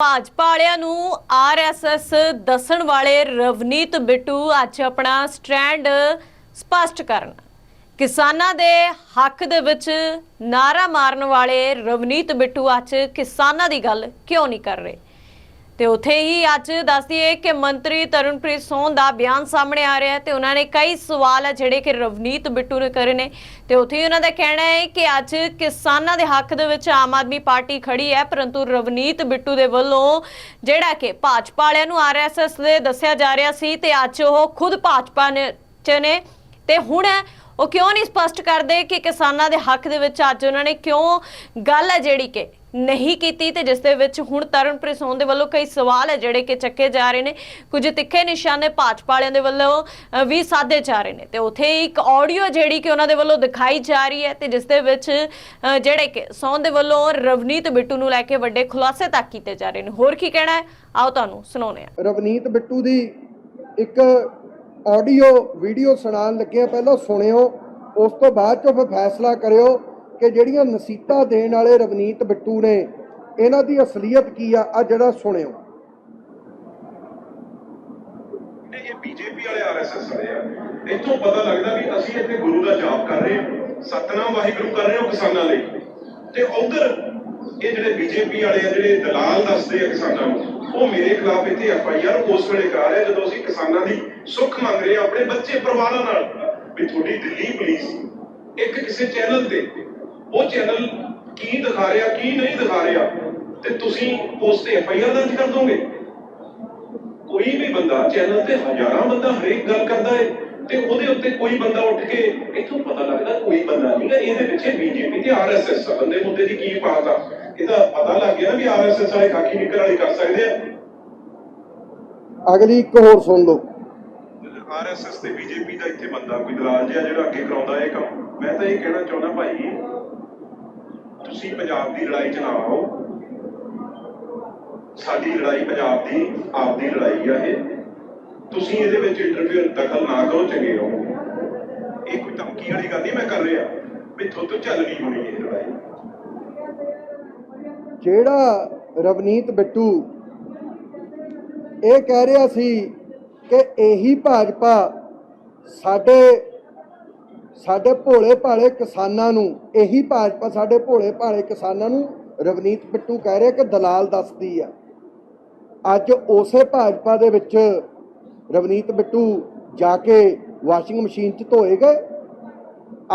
ਭਾਜਪਾ ਵਾਲਿਆਂ ਨੂੰ ਆਰਐਸਐਸ ਦੱਸਣ ਵਾਲੇ ਰਵਨੀਤ ਬਿੱਟੂ ਅੱਜ ਆਪਣਾ ਸਟੈਂਡ ਸਪਸ਼ਟ ਕਰਨ। ਕਿਸਾਨਾਂ ਦੇ ਹੱਕ ਦੇ ਵਿੱਚ ਨਾਰਾ ਮਾਰਨ ਵਾਲੇ ਰਵਨੀਤ ਬਿੱਟੂ ਅੱਜ ਕਿਸਾਨਾਂ ਦੀ ਗੱਲ ਕਿਉਂ ਨਹੀਂ ਕਰ ਰਹੇ? ਤੇ ਉਥੇ ਹੀ ਅੱਜ ਦੱਸਦੀਏ ਕਿ ਮੰਤਰੀ ਤਰਨਪ੍ਰੀਤ ਸੋਹਨ ਦਾ ਬਿਆਨ ਸਾਹਮਣੇ ਆ ਰਿਹਾ ਹੈ ਤੇ ਉਹਨਾਂ ਨੇ ਕਈ ਸਵਾਲ ਹੈ ਜਿਹੜੇ ਕਿ ਰਵਨੀਤ ਬਿੱਟੂ ਨੇ ਕਰੇ ਨੇ। ਤੇ ਉਥੇ ਹੀ ਉਹਨਾਂ ਦਾ ਕਹਿਣਾ ਹੈ ਕਿ ਅੱਜ ਕਿਸਾਨਾਂ ਦੇ ਹੱਕ ਦੇ ਵਿੱਚ ਆਮ ਆਦਮੀ ਪਾਰਟੀ ਖੜੀ ਹੈ, ਪਰੰਤੂ ਰਵਨੀਤ ਬਿੱਟੂ ਦੇ ਵੱਲੋਂ ਜਿਹੜਾ ਕਿ ਭਾਜਪਾ ਵਾਲਿਆਂ ਨੂੰ ਆਰਐਸਐਸ ਦੇ ਦੱਸਿਆ ਜਾ ਰਿਹਾ ਸੀ ਤੇ ਅੱਜ ਉਹ ਖੁਦ ਭਾਜਪਾ ਨੇ ਚ ਨੇ। ਤੇ ਹੁਣ ਉਹ ਕਿਉਂ ਨਹੀਂ ਸਪਸ਼ਟ ਕਰਦੇ ਕਿ ਕਿਸਾਨਾਂ ਦੇ ਹੱਕ ਦੇ ਵਿੱਚ ਅੱਜ ਉਹਨਾਂ ਨੇ ਕਿਉਂ ਗੱਲ ਹੈ ਜਿਹੜੀ ਕਿ ਨਹੀਂ ਕੀਤੀ ਤੇ ਜਿਸ ਦੇ ਵਿੱਚ ਹੁਣ ਤਰਨਪ੍ਰੀਤ ਸੋਹਨ ਦੇ ਵੱਲੋਂ ਕਈ ਸਵਾਲ ਹੈ ਜਿਹੜੇ ਕਿ ਚੱਕੇ ਜਾ ਰਹੇ ਨੇ। ਕੁਝ ਤਿੱਖੇ ਨਿਸ਼ਾਨੇ ਭਾਜਪਾ ਵਾਲਿਆਂ ਦੇ ਵੱਲੋਂ ਵੀ ਸਾਧੇ ਜਾ ਰਹੇ ਨੇ ਤੇ ਉਥੇ ਇੱਕ ਆਡੀਓ ਜਿਹੜੀ ਕਿ ਉਹਨਾਂ ਦੇ ਵੱਲੋਂ ਦਿਖਾਈ ਜਾ ਰਹੀ ਹੈ ਤੇ ਜਿਸ ਦੇ ਵਿੱਚ ਜਿਹੜੇ ਕਿ ਸੋਹਨ ਦੇ ਵੱਲੋਂ ਰਵਨੀਤ ਬਿੱਟੂ ਨੂੰ ਲੈ ਕੇ ਵੱਡੇ ਖੁਲਾਸੇ ਤੱਕ ਕੀਤੇ ਜਾ ਰਹੇ ਨੇ। ਹੋਰ ਕੀ ਕਹਿਣਾ ਹੈ? ਆਓ ਤੁਹਾਨੂੰ ਸੁਣਾਉਂਦੇ ਹਾਂ। ਰਵਨੀਤ ਬਿੱਟੂ ਦੀ ਇੱਕ ਆਡੀਓ, ਵੀਡੀਓ ਸੁਣਾਉਣ ਲੱਗੇ ਆ ਪਹਿਲਾਂ ਸੁਣਿਓ, ਉਸ ਤੋਂ ਬਾਅਦ ਚੋਂ ਫਿਰ ਫੈਸਲਾ ਕਰਿਓ ਕਿ ਜਿਹੜੀਆਂ ਨਸੀਤਾ ਦੇਣ ਵਾਲੇ ਰਵਨੀਤ ਬਿੱਟੂ ਨੇ, ਇਹਨਾਂ ਦੀ ਅਸਲੀਅਤ ਕੀ ਆ ਆ ਜਿਹੜਾ ਸੁਣਿਓ। ਤੇ ਇਹ ਬੀਜੇਪੀ ਵਾਲੇ ਆਰਐਸਐਸ ਵਾਲੇ ਆ। ਇੱਥੋਂ ਪਤਾ ਲੱਗਦਾ ਵੀ ਅਸੀਂ ਇੱਥੇ ਗੁਰੂ ਦਾ ਜਾਪ ਕਰ ਰਹੇ ਹਾਂ, ਸਤਨਾਮ ਵਾਹਿਗੁਰੂ ਕਰ ਰਹੇ ਹਾਂ ਕਿਸਾਨਾਂ ਲਈ। ਤੇ ਉਧਰ ਇਹ ਜਿਹੜੇ ਬੀਜੇਪੀ ਵਾਲੇ ਆ, ਜਿਹੜੇ ਦਲਾਲ ਦੱਸਦੇ ਆ ਕਿਸਾਨਾਂ ਨੂੰ, ਉਹ ਮੇਰੇ ਖਿਲਾਫ ਇੱਥੇ ਐਫ ਆਈ ਆਰ ਉਸ ਵੇਲੇ ਕਰਾ ਰਹੇ ਆ, ਜਦੋਂ ਅਸੀਂ ਕਿਸਾਨਾਂ ਦੀ ਸੁੱਖ ਮੰਗ ਰਹੇ ਆ ਆਪਣੇ ਬੱਚੇ, ਪਰਿਵਾਰਾਂ ਨਾਲ। ਵੀ ਤੁਹਾਡੀ ਦਿੱਲੀ ਪੁਲਿਸ ਇੱਕ ਕਿਸੇ ਚੈਨਲ ਤੇ, ਉਹ ਚੈਨਲ ਕੀ ਦਿਖਾ ਰਿਹਾ, ਕੀ ਨਹੀਂ ਦਿਖਾ ਰਿਹਾ, ਤੇ ਤੁਸੀਂ ਉਸ ਤੇ ਐਫ ਦਰਜ ਕਰ ਦੋਗੇ? ਕੋਈ ਵੀ ਬੰਦਾ ਚੈਨਲ ਤੇ ਹਜ਼ਾਰਾਂ ਬੰਦਾ ਹਰੇਕ ਗੱਲ ਕਰਦਾ ਹੈ ਤੇ ਉਹਦੇ ਉੱਤੇ ਕੋਈ ਬੰਦਾ ਉੱਠ ਕੇ ਇੱਥੋਂ ਪਤਾ ਲੱਗਦਾ ਕੋਈ ਬੰਦਾ ਨਹੀਂਗਾ ਇਹਦੇ ਪਿੱਛੇ ਬੀਜੇਪੀ ਤੇ ਆਰਐਸਐਸ ਬੰਦੇ ਮੁੱਦੇ ਦੀ ਕੀ ਬਾਤ ਆ। ਇਹਦਾ ਪਤਾ ਲੱਗ ਗਿਆ ਵੀ ਆਰਐਸਐਸ ਵਾਲੇ ਖਾਕੀ ਨਿਕਲ ਵਾਲੇ ਕਰ ਸਕਦੇ ਆ। ਅਗਲੀ ਇੱਕ ਹੋਰ ਸੁਣ ਲਓ। ਆਰਐਸਐਸ ਤੇ ਬੀਜੇਪੀ ਦਾ ਇੱਥੇ ਬੰਦਾ ਕੋਈ ਦਲਾਲ ਜਿਹਾ ਜਿਹੜਾ ਅੱਗੇ ਕਰਾਉਂਦਾ ਇਹ ਕੰਮ। ਮੈਂ ਤਾਂ ਇਹ ਕਹਿਣਾ ਚਾਹੁੰਦਾ ਭਾਈ, ਤੁਸੀਂ ਪੰਜਾਬ ਦੀ ਲੜਾਈ ਚ ਨਾ ਆਓ। ਸਾਡੀ ਲੜਾਈ ਪੰਜਾਬ ਦੀ, ਆਪ ਲੜਾਈ ਆ ਇਹ। ਤੁਸੀਂ ਇਹਦੇ ਵਿੱਚ ਇੰਟਰਫੇਅਰ ਦਖਲ ਨਾ ਕਰੋ, ਚੰਗੇ ਰਹੋ। ਇਹ ਕੋਈ ਧਮਕੀ ਵਾਲੀ ਗੱਲ ਨਹੀਂ ਮੈਂ ਕਰ ਰਿਹਾ। ਵੀ ਤੁਹਾਡੇ ਤੋਂ ਹੋਣੀ ਇਹ ਲੜਾਈ। ਜਿਹੜਾ ਰਵਨੀਤ ਬਿੱਟੂ ਇਹ ਕਹਿ ਰਿਹਾ ਸੀ ਕਿ ਇਹੀ ਭਾਜਪਾ ਸਾਡੇ ਸਾਡੇ ਭੋਲੇ ਭਾਲੇ ਕਿਸਾਨਾਂ ਨੂੰ, ਇਹੀ ਭਾਜਪਾ ਸਾਡੇ ਭੋਲੇ ਭਾਲੇ ਕਿਸਾਨਾਂ ਨੂੰ ਰਵਨੀਤ ਬਿੱਟੂ ਕਹਿ ਰਿਹਾ ਕਿ ਦਲਾਲ ਦੱਸਦੀ ਆ। ਅੱਜ ਉਸੇ ਭਾਜਪਾ ਦੇ ਵਿੱਚ ਰਵਨੀਤ ਬਿੱਟੂ ਜਾ ਕੇ ਵਾਸ਼ਿੰਗ ਮਸ਼ੀਨ 'ਚ ਧੋਏ ਗਏ।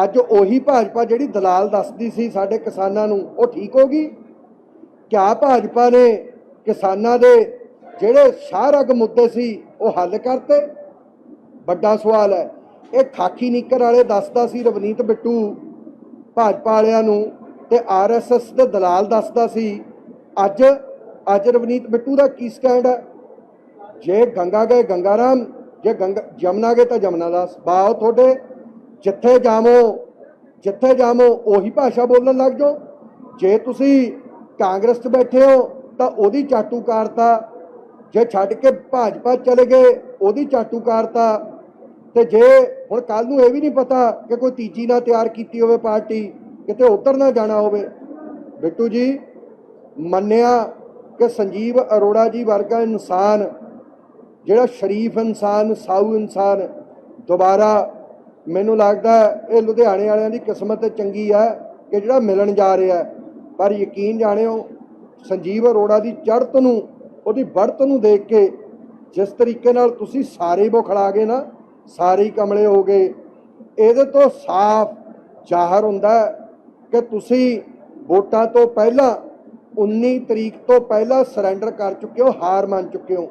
ਅੱਜ ਉਹੀ ਭਾਜਪਾ ਜਿਹੜੀ ਦਲਾਲ ਦੱਸਦੀ ਸੀ ਸਾਡੇ ਕਿਸਾਨਾਂ ਨੂੰ, ਉਹ ਠੀਕ ਹੋ ਗਈ? ਕਿਆ ਭਾਜਪਾ ਨੇ ਕਿਸਾਨਾਂ ਦੇ ਜਿਹੜੇ ਸ਼ਾਹਰਗ ਮੁੱਦੇ ਸੀ, ਉਹ ਹੱਲ ਕਰਤੇ। ਵੱਡਾ ਸਵਾਲ ਹੈ, ਇਹ ਖਾਕੀ ਨਿੱਕਰ ਵਾਲੇ ਦੱਸਦਾ ਸੀ ਰਵਨੀਤ ਬਿੱਟੂ, ਭਾਜਪਾ ਵਾਲਿਆਂ ਨੂੰ, ਤੇ ਆਰਐਸਐਸ ਦੇ ਦਲਾਲ ਦੱਸਦਾ ਸੀ। ਅੱਜ ਅੱਜ ਰਵਨੀਤ ਬਿੱਟੂ ਦਾ ਕੀ ਸਟੈਂਡ ਹੈ? ਜੇ ਗੰਗਾ ਗਏ ਗੰਗਾ ਰਾਮ ਜੇ ਗੰਗਾ, ਜਮਨਾ ਗਏ ਤਾਂ ਜਮਨਾ ਦਾਸ ਬਾਓ ਤੁਹਾਡੇ, ਜਿੱਥੇ ਜਾਵੋ ਜਿੱਥੇ ਜਾਵੋ, ਉਹੀ ਭਾਸ਼ਾ ਬੋਲਣ ਲੱਗ ਜਾਓ। ਜੇ ਤੁਸੀਂ ਕਾਂਗਰਸ 'ਚ ਬੈਠੇ ਹੋ, ਤਾਂ ਉਹਦੀ ਚਾਟੂਕਾਰਤਾ ਜੇ ਛੱਡ ਕੇ ਭਾਜਪਾ ਚਲੇ ਗਏ, ਉਹਦੀ ਚਾਟੂਕਾਰਤਾ। ਤੇ ਜੇ ਹੁਣ ਕੱਲ ਨੂੰ ਇਹ ਵੀ ਨਹੀਂ ਪਤਾ ਕਿ ਕੋਈ ਤੀਜੀ ਨਾ ਤਿਆਰ ਕੀਤੀ ਹੋਵੇ ਪਾਰਟੀ, ਕਿਤੇ ਉੱਧਰ ਨਾ ਜਾਣਾ ਹੋਵੇ। ਬਿੱਟੂ ਜੀ, ਮੰਨਿਆ ਕਿ ਸੰਜੀਵ ਅਰੋੜਾ ਜੀ ਵਰਗਾ ਇਨਸਾਨ, ਜਿਹੜਾ ਸ਼ਰੀਫ ਇਨਸਾਨ, ਸਾਊ ਇਨਸਾਨ, ਦੁਬਾਰਾ ਮੈਨੂੰ ਲੱਗਦਾ ਇਹ ਲੁਧਿਆਣੇ ਵਾਲਿਆਂ ਦੀ ਕਿਸਮਤ ਚੰਗੀ ਹੈ ਕਿ ਜਿਹੜਾ ਮਿਲਣ ਜਾ ਰਿਹਾ। ਪਰ ਯਕੀਨ ਜਾਣਿਓ, ਸੰਜੀਵ ਅਰੋੜਾ ਦੀ ਚੜ੍ਹਤ ਨੂੰ ਉਹਦੀ ਵੜਤ ਨੂੰ ਦੇਖ ਕੇ ਜਿਸ ਤਰੀਕੇ ਨਾਲ ਤੁਸੀਂ ਸਾਰੇ ਬੁਖਲਾ ਗਏ ਨਾ, ਸਾਰੇ ਕਮਲੇ ਹੋ ਗਏ, ਇਹਦੇ ਤੋਂ ਸਾਫ਼ ਜ਼ਾਹਰ ਹੁੰਦਾ ਕਿ ਤੁਸੀਂ ਵੋਟਾਂ ਤੋਂ ਪਹਿਲਾਂ 19 ਤਰੀਕ ਤੋਂ ਪਹਿਲਾਂ ਸਰੈਂਡਰ ਕਰ ਚੁੱਕੇ ਹੋ, ਹਾਰ ਮੰਨ ਚੁੱਕੇ ਹੋ।